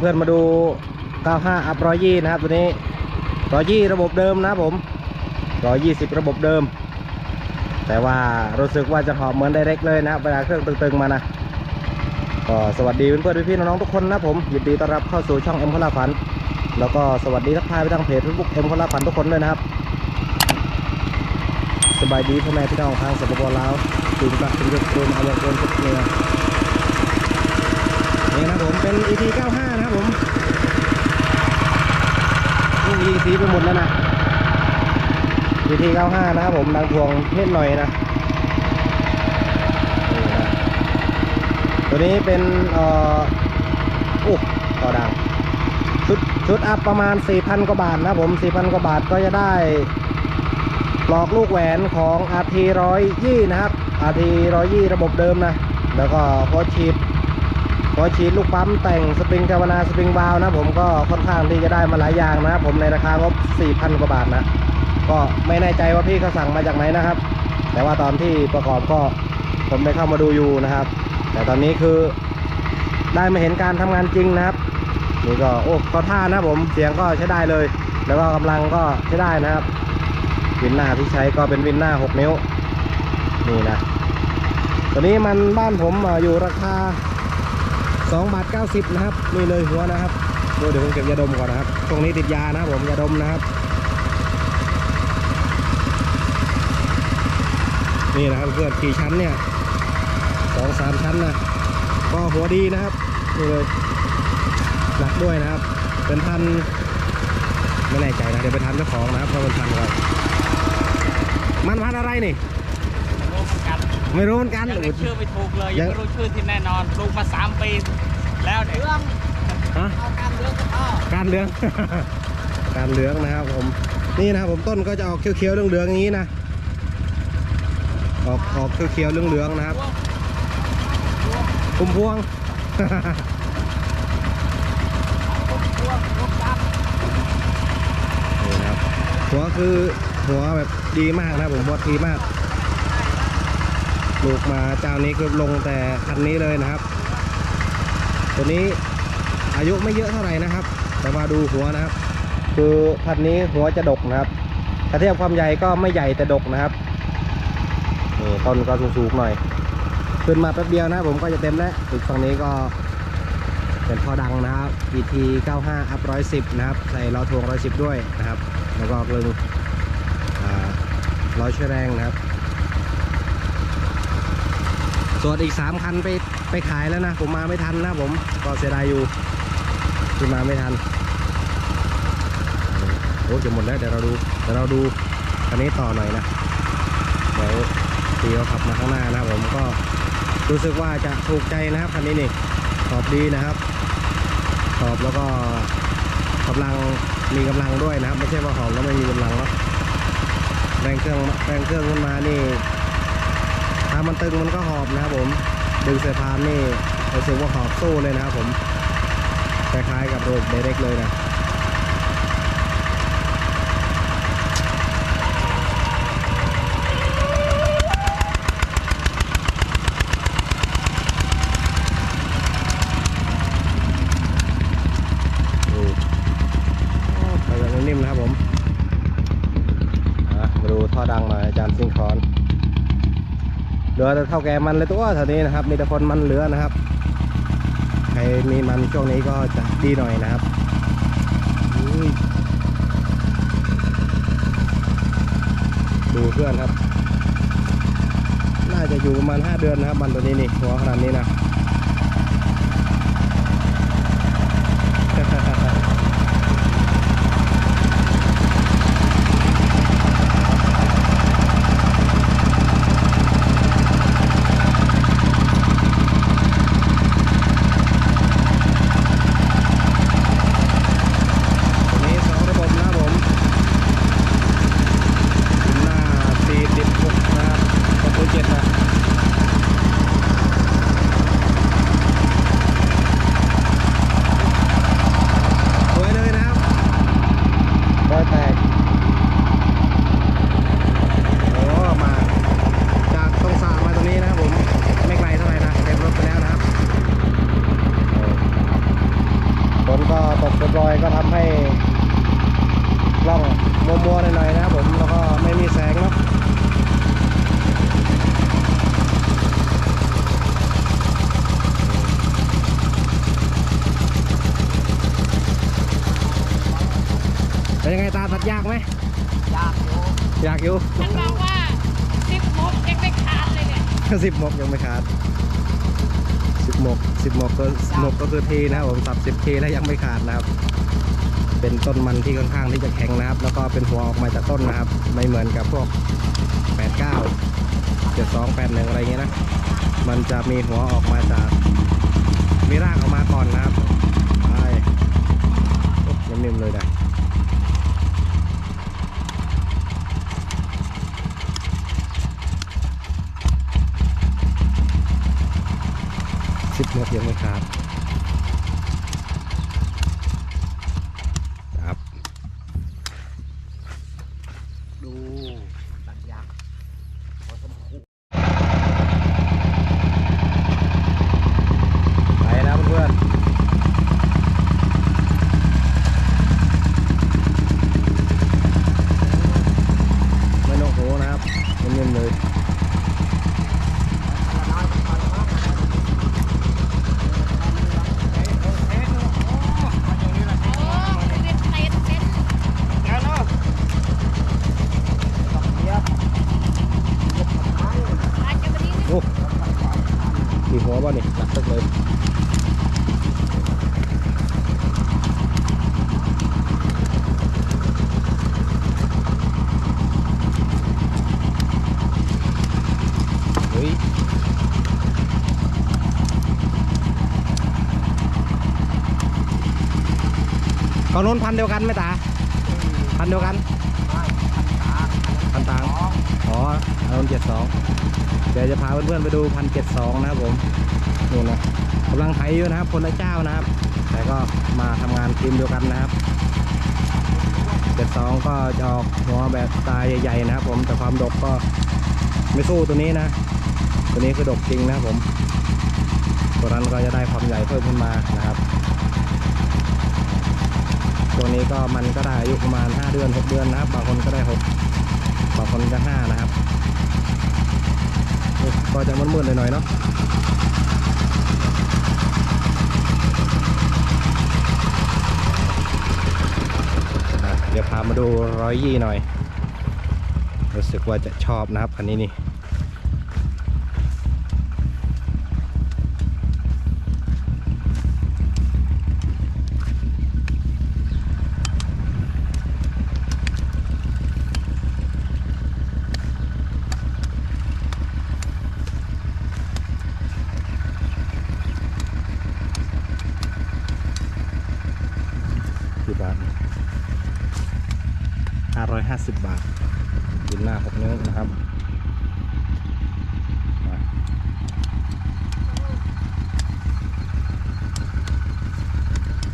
เพื่อนๆมาดู 95 อัพร้อยยี่นะครับตัวนี้ร้อยยี่ระบบเดิมนะผมร้อยยี่สิบระบบเดิม แต่ว่ารู้สึกว่าจะหอบเหมือนไดเรกเลยนะเวลาเครื่องตึงๆมานะก็สวัสดีเพื่อนๆพี่ๆน้องๆทุกคนนะผมยินดีต้อนรับเข้าสู่ช่องเอ็มพลาฝัน แล้วก็สวัสดีทักทายไปทางเพจเฟซบุ๊กเอ็มพลาฝันทุกคนด้วยนะครับสบายดีพ่อแม่พี่น้องทางสปปลาวถึงกลับถึงยกโดนเอาวงโดนทุกเนื้อนี่นะครับ ผมเป็น EP 95 นะครับผมนี่ยิงสีไปหมดแล้วนะ EP 95 นะครับผมดังพวงนิดหน่อยนะ ตัวนี้เป็นเอ่ออู้ต่อดัง ชุดชุดอัพประมาณ 4,000 กว่าบาทนะผม 4,000 กว่าบาทก็จะได้ปลอกลูกแหวนของ RT 120 นะครับ RT 120 ระบบเดิมนะ แล้วก็พอฉีด พอฉีดลูกปั๊มแต่งสปริงกาวนาสปริงบาวนะผมก็ค่อนข้างที่จะได้มาหลายอย่างนะครับผมในราคางบ 4,000 กว่าบาทนะ ก็ไม่แน่ใจว่าพี่เขาสั่งมาจากไหนนะครับ แต่ว่าตอนที่ประกอบก็ผมได้เข้ามาดูอยู่นะครับ แต่ตอนนี้คือได้มาเห็นการทำงานจริงนะครับนี่ก็โอ้เขาท่านะผมเสียงก็ใช้ได้เลย แล้วก็กำลังก็ใช้ได้นะครับ วินหน้าที่ใช้ก็เป็นวินหน้า 6 นิ้วนี่นะตัวนี้มันบ้านผมอยู่ราคา 2บาท90 นะครับนี่เลยหัวนะครับดูเดี๋ยวผมเก็บยาดมก่อนนะครับ ตรงนี้ติดยานะครับผมยาดมนะครับ นี่นะครับเพื่อนกี่ชั้นเนี่ยสองสามชั้นนะก็หัวดีนะครับนี่เลยหนักด้วยนะครับ เป็นพันไม่แน่ใจนะเดี๋ยวไปทันเจ้าของนะครับเพราะเป็นพันก่อนมันพันอะไรนี่ ไม่รู้เหมือนกันยังเรียกชื่อไม่ถูกเลยยัยังงไม่รู้ชื่อที่แน่นอนปลูกมาสามปีแล้วเดี๋ยวฮะเอาการเลือกก็พ่อการเหลืองการเหลืองนะครับผมนี่นะครับผมต้นก็จะออกเขียวๆเหลืองๆอย่างนี้นะออกออกเขียวๆเหลืองๆนะครับคุมพวงนี่นะครับหัวคือหัวแบบดีมากนะครับผมหัวทีมาก ลูกมาเจ้านี้คือลงแต่คันนี้เลยนะครับ ตัวนี้อายุไม่เยอะเท่าไหร่นะครับ แต่ว่าดูหัวนะครับ คือพันนี้หัวจะดกนะครับถ้าเทียบความใหญ่ก็ไม่ใหญ่แต่ดกนะครับนี่ต้นก็สูงๆหน่อย ขึ้นมาแป๊บเดียวนะผมก็จะเต็มแล้วอีกฝั่งนี้ก็เป็นท่อดังนะครับ ET 95 up 110 นะครับ ใส่ล้อทวง110 ด้วยนะครับ แล้วก็กลึงล้อเชื้อแรงนะครับ ส่วนอีก 3 คันไปไปขายแล้วนะ ผมมาไม่ทันนะผมก็เสียดายอยู่ที่มาไม่ทันโอ้จะหมดแล้วเดี๋ยวเราดูเดี๋ยวเราดูคันนี้ต่อหน่อยนะเดี๋ยวตีเขาขับมาข้างหน้านะผมก็รู้สึกว่าจะถูกใจนะครับคันนี้นี่ขอบดีนะครับขอบแล้วก็กำลังมีกำลังด้วยนะครับ ไม่ใช่ว่าหอบแล้วไม่มีกำลังเนาะแรงเครื่องแรงเครื่องขึ้นมานี่ามันตึงมันก็หอบนะครับผมดึงสายพานนี่รู้สึกว่าหอบสู้เลยนะครับผมคล้ายๆกับรบบเดเร็กเลยนะ ดูโอ้ไปแบบนิ่มๆนะครับผมอะมาดูท่อดังหน่อยอาจารย์ซิงคอน เหลือ แต่เท่าแก่มันเลยตัวแถวนี้นะครับ มีแต่คนมันเหลือนะครับ ใครมีมันช่วงนี้ก็จะดีหน่อยนะครับดูเพื่อนครับ น่าจะอยู่ประมาณ 5 เดือนนะครับ มันตัวนี้นี่หัวขนาดนี้นะ ตัวนี้สองระบบนะครับผมหน้าสี่สิบหกนะครับประตูเจ็ดนะ ก็ทำให้กล้องมัวๆหน่อยๆนะครับผมแล้วก็ไม่มีแสงเนาะ เป็นยังไงตาตัดยากไหมยากอยู่อยากอยู่ฉันบอกว่าสิบหกยังไม่ขาดเลยเนี่ยสิบหมกยังไม่ขาดสิบหมกสิบหมกก็หมกก็คือทีนะครับผมสับสิบทีแล้วยังไม่ขาดนะครับ เป็นต้นมันที่ค่อนข้างที่จะแข็งนะครับ แล้วก็เป็นหัวออกมาจากต้นนะครับ ไม่เหมือนกับพวกแปดเก้าเจ็ดสองแปดหนึ่งอะไรเงี้ยนะมันจะมีหัวออกมาจากมีรากออกมาก่อนนะครับไปโอ้นิ่มๆเลยนะสิบหมกยังไม่ขาดครับ ดูตัดยากพอสมควร ไปนะเพื่อนๆไม่ต้องโหนะครับนิ่มๆเลย โอ้เป็นเต็นเต็น แล้วเนาะเดี๋ยว อาจจะวันนี้ โอ้ มีหัวป่ะนี่หนักสักเลยเฮ้ยเขานู้นพันเดียวกันไหมตา พันเดียวกัน พันต่าง อ๋อเอาเจ็ดสอง เดี๋ยวจะพาเพื่อนๆไปดูพันเจ็ดสองนะครับผมนู่นนะกำลังไถอยู่นะครับ คนละเจ้านะครับ แต่ก็มาทำงานทีมเดียวกันนะครับเจ็ดสองก็จะออกหัวแบบตายใหญ่ๆนะครับ ผมแต่ความดกก็ไม่สู้ตัวนี้นะ ตัวนี้คือดกจริงนะครับผม ตัวนั้นก็จะได้ความใหญ่เพิ่มขึ้นมานะครับ ตัวนี้ก็มันก็ได้อายุประมาณ 5 เดือน 6 เดือนนะครับ บางคนก็ได้ 6 บางคนก็ 5 นะครับ ก็จะมืดๆหน่อยๆเนาะอะเดี๋ยวพามาดูร้อยยี่หน่อย รู้สึกว่าจะชอบนะครับคันนี้นี่ 550 บาทดินหน้า6นิ้วนะครับ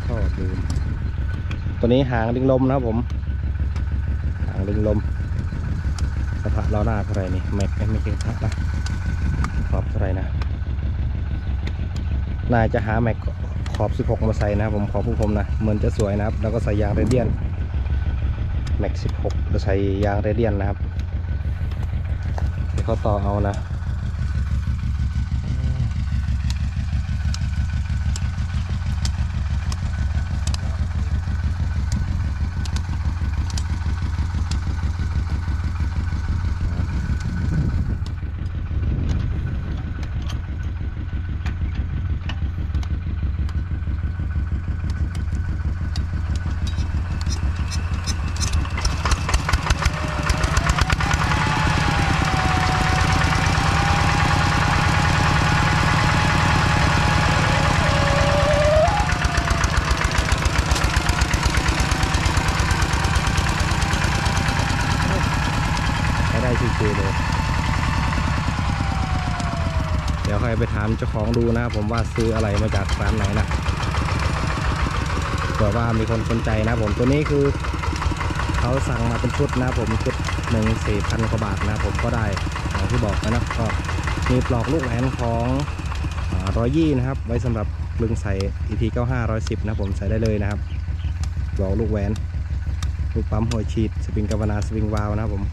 ข้อดูตัวนี้หางดิงลมนะครับผม หางดิงลมสะพานล้อหน้าเท่าไรนี่แม็กไม่เกินเท่าไหขอบเท่าไรนะนายจะหาแม็กขอบ 16 มาใส่นะผมขอผู้ผมนะเหมือนจะสวยนะครับ แล้วก็ใส่ยางเรียน แม็ก 16 จะใส่ยางเรเดียนนะครับเดี๋ยวเขาต่อเอานะ ให้ได้ชิวๆเลย เดี๋ยว ค่อยไปถามเจ้าของดูนะครับผมว่าซื้ออะไรมาจากร้านไหนนะเผื่อว่ามีคนสนใจนะผมตัวนี้คือเขาสั่งมาเป็นชุดนะผมชุดหนึ่งสี่พันกว่าบาทนะผมก็ได้อย่างที่บอกนะก็มีปลอกลูกแหวนของร้อยยี่นะครับ ไว้สำหรับลึงใส่ EP 95 110นะผมใส่ได้เลยนะครับดอกลูกแหวนลูกปั๊มหัวฉีดสปริงกาวนาสปริงวาล์วนะครับผม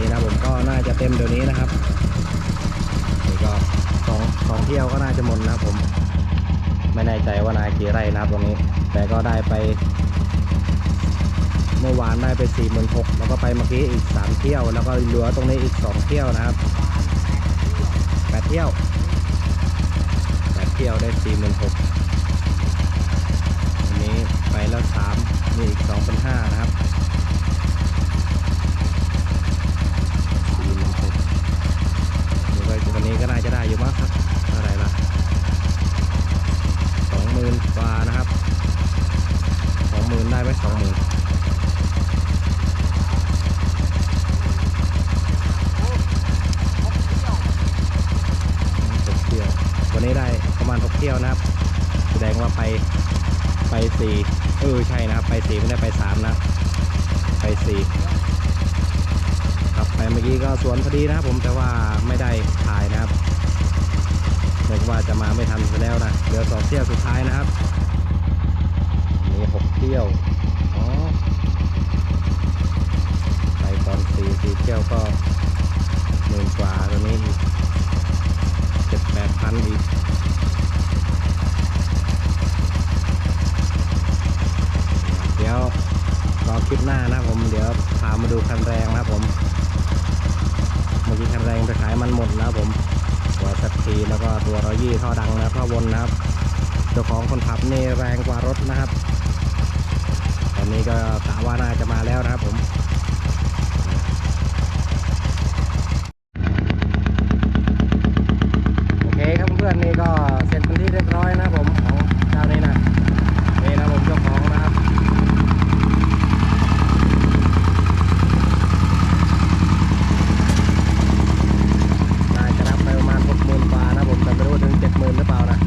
นี่นะผมก็น่าจะเต็มเดี๋ยวนี้นะครับนี่ก็สองสองเที่ยวก็น่าจะหมดนะครับผม ไม่แน่ใจว่านายกี่ไร่นะครับตรงนี้ แต่ก็ ได้ไป เมื่อวานได้ไป4 6 0 0แล้วก็ไปเมื่อกี้อีก 3 เที่ยว แล้วก็เหลือตรงนี้อีก 2 เที่ยวนะครับ8เที่ยว8เที่ยวได้4 6 0 0วันนี้ไปแล้ว3นี่อีก2เป็น5นะครับสี่หมื่นหกนี่ก็วันนี้ก็น่าจะได้อยู่มั้งครับเท่าไหร่ละสองหมื่นกว่านะครับสองหมื่นได้ไหมสองหมื่นหกเที่ยว วันนี้ได้ประมาณหกเที่ยวนะครับ แสดงว่าไปไปสี่เออใช่นะครับ ไปสี่ไม่ได้ไปสามนะ ไปสี่ ครับไปเมื่อกี้ก็ส วนพอดีนะครับผมแต่ว่าไม่ได้ถ่ายนะครับนึกว่าจะมาไม่ทันไปแล้วนะเดี๋ยวสอบเที่ยวสุดท้ายนะครับมีหกเที่ยวอ๋อไปก่อนสี่สี่เที่ยวก็หมื่นกว่าตอนนี้อีกเจ็ดแปดพันอีกเดี๋ยวรอคลิปหน้านะครับผมเดี๋ยวพามาดูคันแรงนะครับผม เมื่อกี้คันแรงไปขายมันหมดนะครับผมตัวสักทีแล้วก็ตัวรอยยี่ท่อดังนะท่อวนนะครับเจ้าของคนขับนี่แรถนะครับ ตอนนี้ก็กะว่าน่าจะมาแล้วนะครับผมโอเคครับเพื่อนๆนี่ก็เสร็จเป็นที่เรียบร้อยนะครับผมของเจ้านี้นะนี่นะผมเจ้าของนะครับ น่าจะรับไปประมาณหกหมื่นบาทนะผมแต่ไม่รู้ว่าถึงเจ็ดหมื่นหรือเปล่านะ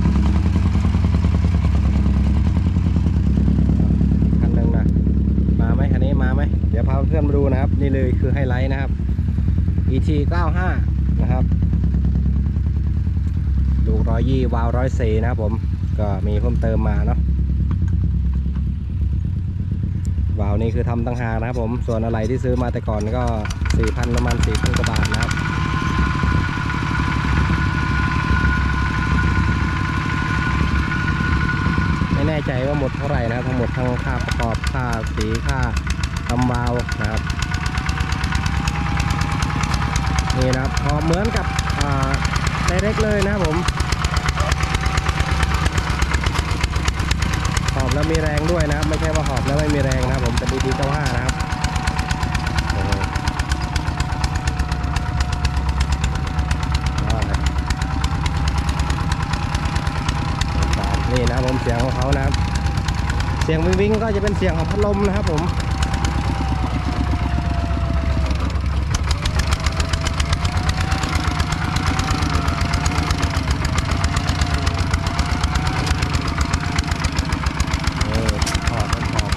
คันหนึ่งนะมาไหมคันนี้มาไหมเดี๋ยว พื่อนมาดูนะครับ นี่เลยคือไฮไลท์นะครับ ET 95นะครับดูร้อยยี่วาวร้อยสี่นะครับผมก็มีเพิ่มเติมมาเนาะวาวนี้คือทำตั้งหากนะครับผมส่วนอะไรที่ซื้อมาแต่ก่อนก็4,000ประมาณ4,000กว่าบาทนะครับไม่แน่ใจว่าหมดเท่าไหร่นะครับทั้งหมดทั้งค่าประกอบค่าสีค่าำวาล์วนะครับนี่นะครับพอเหมือนกับไดเรกเลยนะครับผมหอบแล้วมีแรงด้วยนะครับ ไม่ใช่ว่าหอบแล้วไม่มีแรงนะครับ ผมเป็นดีดีเก้าห้านะครับนี่นะครับผมเสียงของเขานะครับ เสียงวิงวิงก็จะเป็นเสียงของพัดลมนะครับผมนี่ถอดมันถอด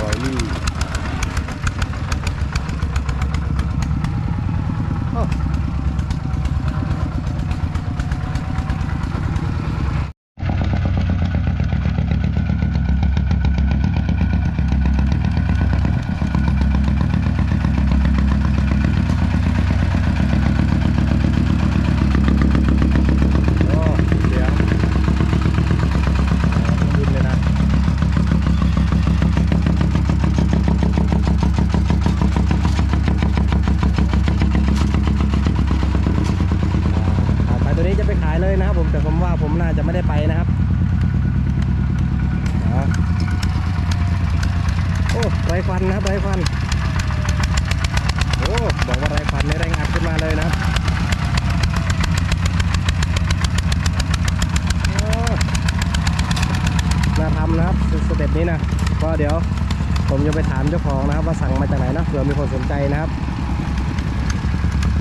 รอยลี่ โอ้โอ้เดี๋ยวบินเลยนะ อ่าไปตัวนี้จะไปขายเลยนะครับผม แต่ผมว่าผมน่าจะไม่ได้ไปนะครับโอ้ไรควันนะครับไรควันโอ้บอกว่าไรควันในแรงอัดขึ้นมาเลยนะครับน่าทำนะครับสเต็ปนี้นะก็เดี๋ยวผมจะไปถามเจ้าของนะครับ ว่าสั่งมาจากไหนนะเผื่อมีคนสนใจนะครับ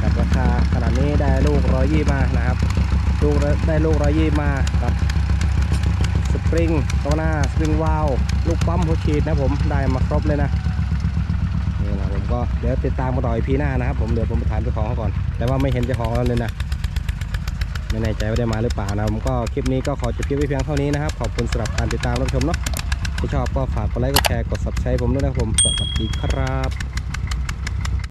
กับราคาขนาดนี้ได้ลูกร้อยยี่มานะครับ ลูกได้ลูกร้อยยี่มากับสปริงตัวหน้าสปริงวาลลูกปั๊มหัวฉีดนะผมได้มาครบเลยนะนี่นะผมก็เดี๋ยวติดตามกันต่ออีพีหน้านะครับผมเดี๋ยวผมไปถามเจ้าของเขาก่อน แต่ว่าไม่เห็นเจ้าของแล้วเลยนะไม่แน่ใจว่าได้มาหรือเปล่านะผมก็คลิปนี้ก็ขอจบคลิปไว้เพียงเท่านี้นะครับขอบคุณสำหรับการติดตามรับชมเนาะถ้าชอบก็ฝากกดไลค์กดแชร์กด subscribe ผมด้วยนะครับผมสวัสดีครับ